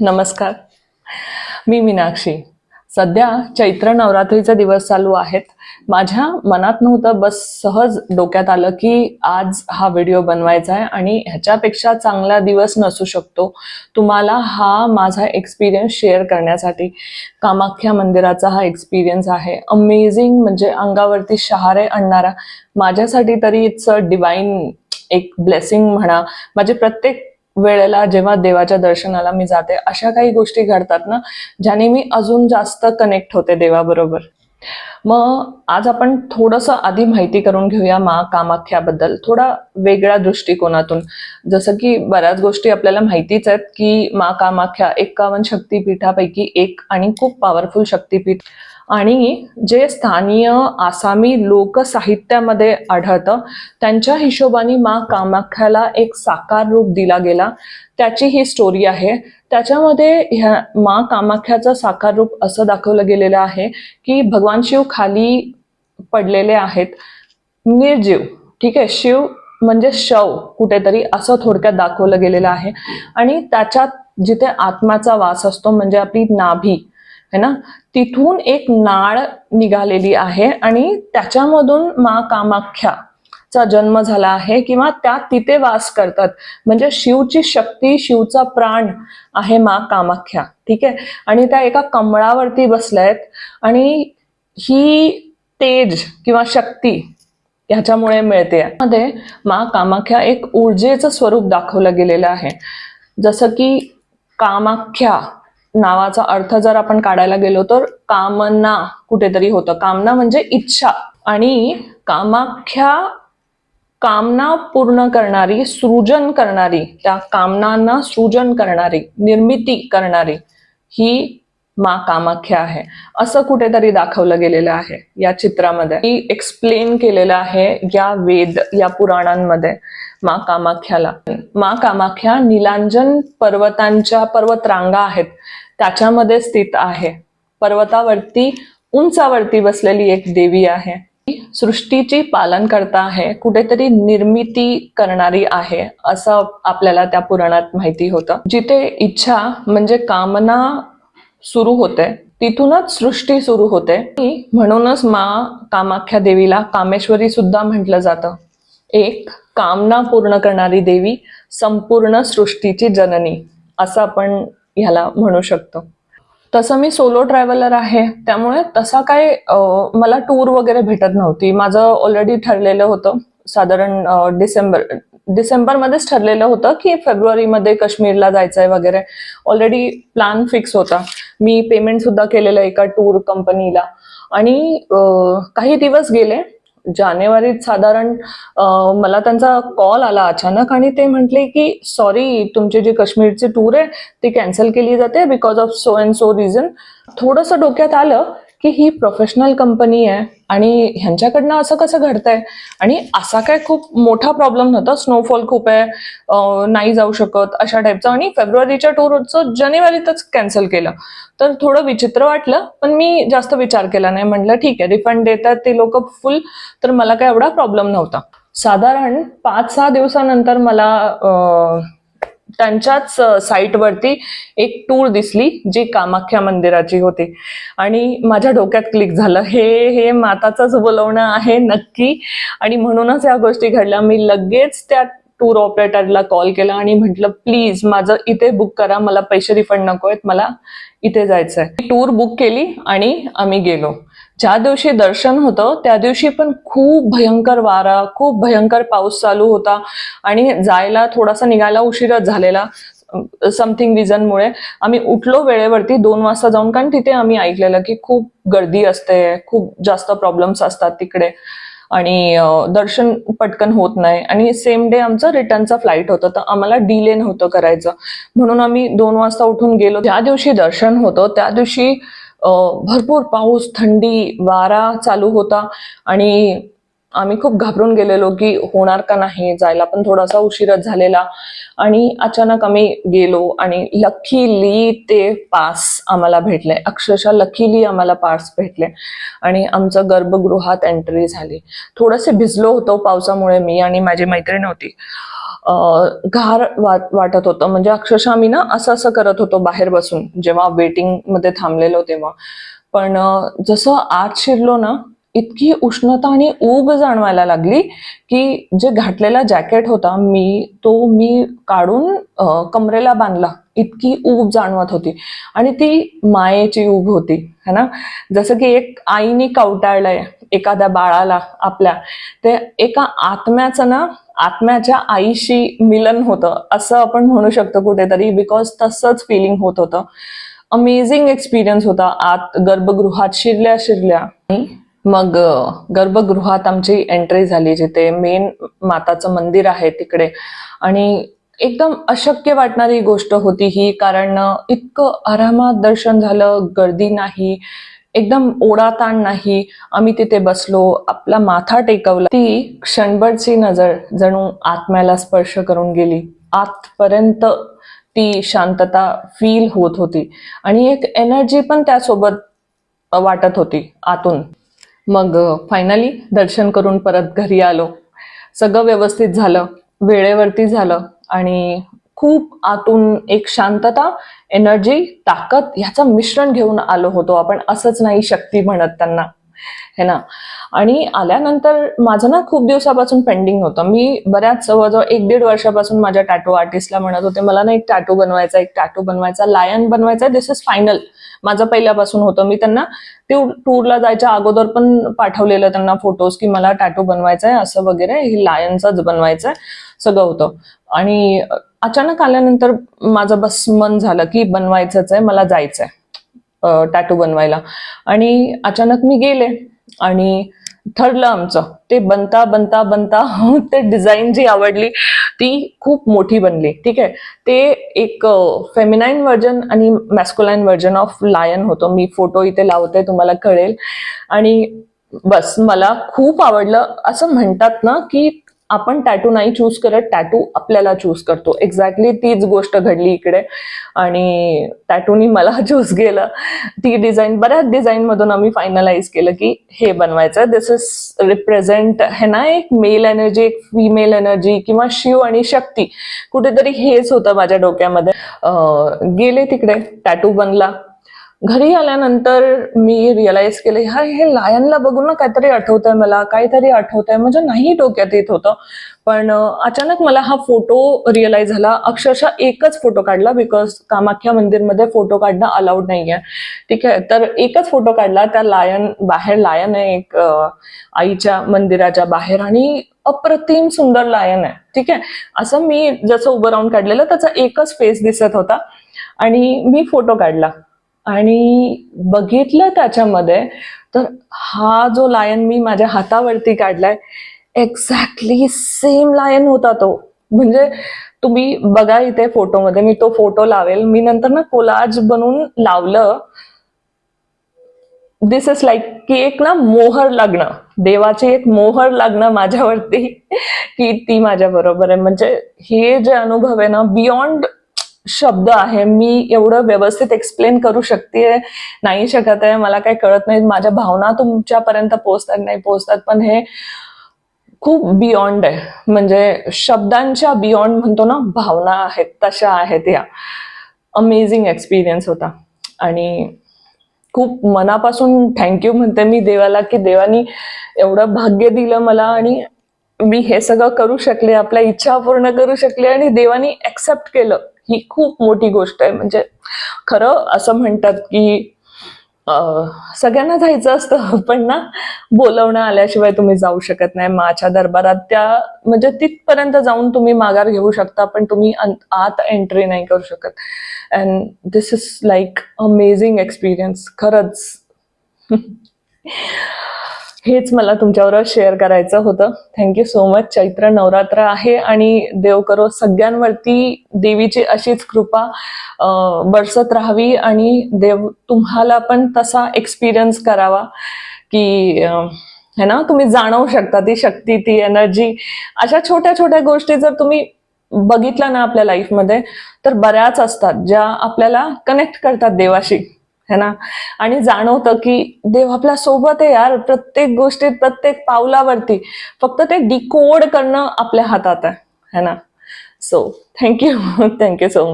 नमस्कार. मी मीनाक्षी. सध्या चैत्र नवरात्रीचे दिवस चालू आहेत. माझ्या मनात नव्हतं बस सहज डोक्यात आलं की आज हा व्हिडिओ बनवायचा आहे आणि ह्याच्यापेक्षा चांगला दिवस नसू शकतो. तुम्हाला हा माझा एक्सपिरियन्स शेअर करण्यासाठी कामाख्या मंदिराचा हा एक्सपिरियन्स आहे. अमेझिंग म्हणजे अंगावरती शहारे आणणारा. माझ्यासाठी तरी इट्स अ डिवाईन एक ब्लेसिंग म्हणा. माझे प्रत्येक वेळेला जेव्हा देवाच्या दर्शनाला मी जाते अशा काही गोष्टी घडतात ना ज्याने मी अजून जास्त कनेक्ट होते देवाबरोबर. मग आज आपण थोडंसं आधी माहिती करून घेऊया मा कामाख्याबद्दल थोडा वेगळ्या दृष्टिकोनातून. जसं की बऱ्याच गोष्टी आपल्याला माहितीच आहेत की मा कामाख्या एक्कावन्न शक्तीपीठापैकी एक आणि खूप पॉवरफुल शक्तीपीठ. आणि जे स्थानीय आसामी लोकसाहित्यामध्ये आढळतं त्यांच्या हिशोबाने मा कामाख्याला एक साकार रूप दिला गेला. त्याची ही स्टोरी आहे. त्याच्यामध्ये ह्या मा कामाख्याचं साकार रूप असं दाखवलं गेलेलं आहे की भगवान शिव खाली पडलेले आहेत. निर्जीव ठीक आहे शिव म्हणजे शव कुठेतरी असं थोडक्यात दाखवलं गेलेलं आहे. आणि त्याच्यात जिथे आत्म्याचा वास असतो म्हणजे आपली नाभी है ना? तिथून एक नाळ निघालेली आहे आणि त्याच्यामधून मा कामाख्या चा जन्म झाला आहे किंवा त्या तिथे वास करतात. म्हणजे शिवची शक्ती शिवचा प्राण आहे मा कामाख्या. ठीक आहे? आणि त्या एका कमळावरती बसल्या आहेत आणि ही तेज किंवा शक्ती ह्याच्यामुळे मिळते. मध्ये मा कामाख्या एक ऊर्जेचं स्वरूप दाखवलं गेलेलं आहे. जसं की कामाख्या नावाचा अर्थ जर आपण काढायला गेलो तर कामना कुठेतरी होतं. कामना म्हणजे इच्छा. आणि कामाख्या कामना पूर्ण करणारी सृजन करणारी त्या कामनांना सृजन करणारी निर्मिती करणारी ही मा कामाख्या आहे. असं कुठेतरी दाखवलं गेलेलं आहे या चित्रामध्ये. ही एक्सप्लेन केलेलं आहे या वेद या पुराणांमध्ये मा कामाख्याला. मा कामाख्या निलांजन पर्वतांच्या पर्वतरांगा आहेत. त्याच्यामध्ये स्थित आहे. पर्वतावरती उंचावरती बसलेली एक देवी आहे. सृष्टीची पालन करता आहे. कुठेतरी निर्मिती करणारी आहे असं आपल्याला त्या पुराणात माहिती होतं. जिथे इच्छा म्हणजे कामना सुरू होते तिथूनच सृष्टी सुरू होते. म्हणूनच मा कामाख्या देवीला कामेश्वरी सुद्धा म्हटलं जातं. एक कामना पूर्ण करणारी देवी संपूर्ण सृष्टीची जननी असं आपण ह्याला म्हणू शकतो. तसं मी सोलो ट्रॅव्हलर आहे त्यामुळे तसा काय मला टूर वगैरे भेटत नव्हती. माझं ऑलरेडी ठरलेलं होतं साधारण डिसेंबर डिसेंबरमध्येच ठरलेलं होतं की फेब्रुवारीमध्ये काश्मीरला जायचंय वगैरे. ऑलरेडी प्लॅन फिक्स होता. मी पेमेंट सुद्धा केलेलं एका टूर कंपनीला आणि काही दिवस गेले जानेवारीत साधारण मला त्यांचा कॉल आला अचानक आणि ते म्हटले की सॉरी तुमची जी काश्मीरची टूर आहे ती कॅन्सल केली जाते because of so and so reason. थोडंसं डोक्यात आलं की ही प्रोफेशनल कंपनी आहे आणि ह्यांच्याकडनं असं कसं घडतंय? आणि असा काय खूप मोठा प्रॉब्लेम नव्हता. स्नोफॉल खूप आहे. नाही जाऊ शकत अशा टाईपचा आणि फेब्रुवारीच्या टूरचं जानेवारीतच कॅन्सल केलं. तर थोडं विचित्र वाटलं पण मी जास्त विचार केला नाही. म्हटलं ठीक आहे रिफंड देतात ते लोक फुल तर मला काय एवढा प्रॉब्लेम नव्हता. साधारण पाच सहा दिवसानंतर मला त्यांच्याच साईटवरती एक टूर दिसली जी कामाख्या मंदिराची होती. आणि माझ्या डोक्यात क्लिक झालं. हे हे माताचंच बोलवणं आहे नक्की. आणि म्हणूनच या गोष्टी घडल्या. मी लगेच त्या टूर ऑपरेटरला कॉल केला आणि म्हटलं प्लीज माझं इथे बुक करा. मला पैसे रिफंड नको आहेत. मला इथे जायचंय. टूर बुक केली आणि आम्ही गेलो. ज्या दिवशी दर्शन होतं त्या दिवशी पण खूप भयंकर वारा खूप भयंकर पाऊस चालू होता आणि जायला थोडासा निघायला उशीरच झालेला समथिंग रिझनमुळे आम्ही उठलो वेळेवरती दोन वाजता जाऊन कारण तिथे आम्ही ऐकलेलं की खूप गर्दी असते खूप जास्त प्रॉब्लेम्स असतात तिकडे. आणि दर्शन पटकन होत नाही. आणि सेम डे आमचं रिटर्नचं फ्लाईट होतं तर आम्हाला डिले नव्हतं करायचं. म्हणून आम्ही दोन वाजता उठून गेलो. ज्या दिवशी दर्शन होतं त्या दिवशी भरपूर पाऊस थंडी वारा चालू होता आणि आम्ही खूप घाबरून गेलेलो की होणार का नाही जायला पण थोडासा उशीरच झालेला आणि अचानक आम्ही गेलो आणि लकीली ते पास आम्हाला भेटले. अक्षरशः लकीली आम्हाला पास भेटले आणि आमचं गर्भगृहात एंट्री झाली. थोडंसे भिजलो होतो पावसामुळे मी आणि माझी मैत्रीण होती. घार वाटत होतं. म्हणजे अक्षरशः मी ना असं असं करत होतो बाहेर बसून जेव्हा वेटिंगमध्ये थांबलेलो तेव्हा. पण जसं आत शिरलो ना इतकी उष्णता आणि ऊब जाणवायला लागली की जे घातलेला जॅकेट होता मी तो मी काढून कमरेला बांधला. इतकी ऊब जाणवत होती. आणि ती मायेची ऊब होती है ना? जसं की एक आईने कवटाळलंय एखाद्या बाळाला आपल्या. ते एका आत्म्याचं ना आत्म्याच्या आईशी मिलन होतं असं आपण म्हणू शकतो कुठेतरी बिकॉज तसंच फिलिंग होत होतं. अमेझिंग एक्सपिरियन्स होता. आत गर्भगृहात शिरल्या शिरल्या मग गर्भगृहात आमची एंट्री झाली जिथे मेन माताचं मंदिर आहे तिकडे. आणि एकदम अशक्य वाटणारी गोष्ट होती ही कारण इतकं आरामात दर्शन झालं गर्दी नाही एकदम ओढाताण नाही. आम्ही तिथे बसलो आपला माथा टेकवला. ती क्षणभरची नजर जणू आत्म्याला स्पर्श करून गेली. आतपर्यंत ती शांतता फील होत होती. आणि एक एनर्जी पण त्यासोबत वाटत होती आतून. मग फायनली दर्शन करून परत घरी आलो. सगळं व्यवस्थित झालं वेळेवरती झालं आणि खूप आतून एक शांतता एनर्जी ताकद ह्याचं मिश्रण घेऊन आलो होतो आपण. असंच नाही शक्ती म्हणत त्यांना. है ना? आणि आल्यानंतर माझं ना खूप दिवसापासून पेंडिंग होतं. मी बऱ्याच जवळजवळ एक दीड वर्षापासून माझ्या टॅटू आर्टिस्टला म्हणत होते मला ना एक टॅटू बनवायचा एक टॅटू बनवायचा लायन बनवायचा दिस इज फायनल माझं पहिल्यापासून होतं. मी त्यांना टूर टूरला जायच्या अगोदर पण पाठवलेलं त्यांना फोटोज की मला टॅटू बनवायचा आहे असं वगैरे हे लायनचाच बनवायचं आहे सगळं होतं. आणि अचानक आल्यानंतर माझं बस मन झालं की बनवायचंच आहे मला जायचं आहे टॅटू बनवायला. आणि अचानक मी गेले. आणि ठरलं आमचं ते बनता बनता बनता ते डिझाईन जी आवडली ती खूप मोठी बनली. ठीक आहे? ते एक फेमिनाईन व्हर्जन आणि मॅस्कुलाईन व्हर्जन ऑफ लायन होतं. मी फोटो इथे लावते तुम्हाला कळेल. आणि बस मला खूप आवडलं. असं म्हणतात ना की आपण टॅटू नाही चूज करत टॅटू आपल्याला चूज करतो. एक्झॅक्टली तीच गोष्ट घडली इकडे. आणि टॅटूनी मला चूज केलं. ती डिझाईन बऱ्याच डिझाईनमधून आम्ही फायनलाइज केलं की हे बनवायचं. दिस इज रिप्रेझेंट हे ना एक मेल एनर्जी एक फिमेल एनर्जी किंवा शिव आणि शक्ती. कुठेतरी हेच होतं माझ्या डोक्यामध्ये. गेले तिकडे. टॅटू बनला. घरी आल्यानंतर मी रिअलाइज केलं ह्या हे लायनला बघून ना काहीतरी आठवतंय मला काहीतरी आठवतंय. म्हणजे नाही डोक्यात येत होतं. पण अचानक मला हा फोटो रिअलाइज झाला. अक्षरशः एकच फोटो काढला बिकॉज कामाख्या मंदिरमध्ये फोटो काढणं अलाउड नाहीये. ठीक आहे? तर एकच फोटो काढला त्या लायन बाहेर लायन आहे एक आईच्या मंदिराच्या बाहेर आणि अप्रतिम सुंदर लायन आहे. ठीक आहे? असं मी जसं उभं राहून काढलेलं त्याचा एकच फेस दिसत होता आणि मी फोटो काढला. आणि बघितलं त्याच्यामध्ये तर हा जो लायन मी माझ्या हातावरती काढलाय एक्झॅक्टली सेम लायन होता तो. म्हणजे तुम्ही बघा इथे फोटोमध्ये मी तो फोटो लावेल. मी नंतर ना कोलाज बनवून लावलं. दिस इज लाईक की एक ना मोहर लागणं देवाची एक मोहर लागणं माझ्यावरती की ती माझ्या बरोबर आहे. म्हणजे हे जे अनुभव आहे ना बियॉन्ड शब्द आहे. मी एवढं व्यवस्थित एक्सप्लेन करू शकते नाही शकत आहे. मला काही कळत नाही. माझ्या भावना तुमच्यापर्यंत पोहोचतात नाही पोहोचतात. पण हे खूप बियॉन्ड आहे. म्हणजे शब्दांच्या बियॉन्ड म्हणतो ना भावना आहेत तशा आहेत या. अमेझिंग एक्सपिरियन्स होता. आणि खूप मनापासून थँक्यू म्हणते मी देवाला की देवानी एवढं भाग्य दिलं मला आणि मी हे सगळं करू शकले आपल्या इच्छा पूर्ण करू शकले आणि देवानी ऍक्सेप्ट केलं. ही खूप मोठी गोष्ट आहे. म्हणजे खरं असं म्हणतात की सगळ्यांना जायचं असतं पण ना बोलवणं आल्याशिवाय तुम्ही जाऊ शकत नाही. माच्या दरबारात त्या म्हणजे तिथपर्यंत जाऊन तुम्ही माघार घेऊ शकता पण तुम्ही आत एंट्री नाही करू शकत. And this is like amazing experience खरंच. हेच मला तुमच्याबरोबर शेअर करायचं होतं. Thank you so much Chaitra Navratri आहे आणि देव करो सगळ्यांवरती देवीची अशीच कृपा बरसत राहावी आणि देव तुम्हाला पण तसा एक्सपिरियन्स करावा की अं, है ना? तुम्ही जाणवू शकता ती शक्ती ती एनर्जी अशा छोट्या छोट्या गोष्टी जर तुम्ही बघितल्या ना आपल्या लाईफमध्ये तर बऱ्याच असतात ज्या आपल्याला कनेक्ट करतात देवाशी. है ना? आणि जाणवतं की देव आपल्यासोबत आहे यार प्रत्येक गोष्टीत प्रत्येक पावलावरती फक्त ते डिकोड करणं आपल्या हातात आहे है ना? So thank you thank you so much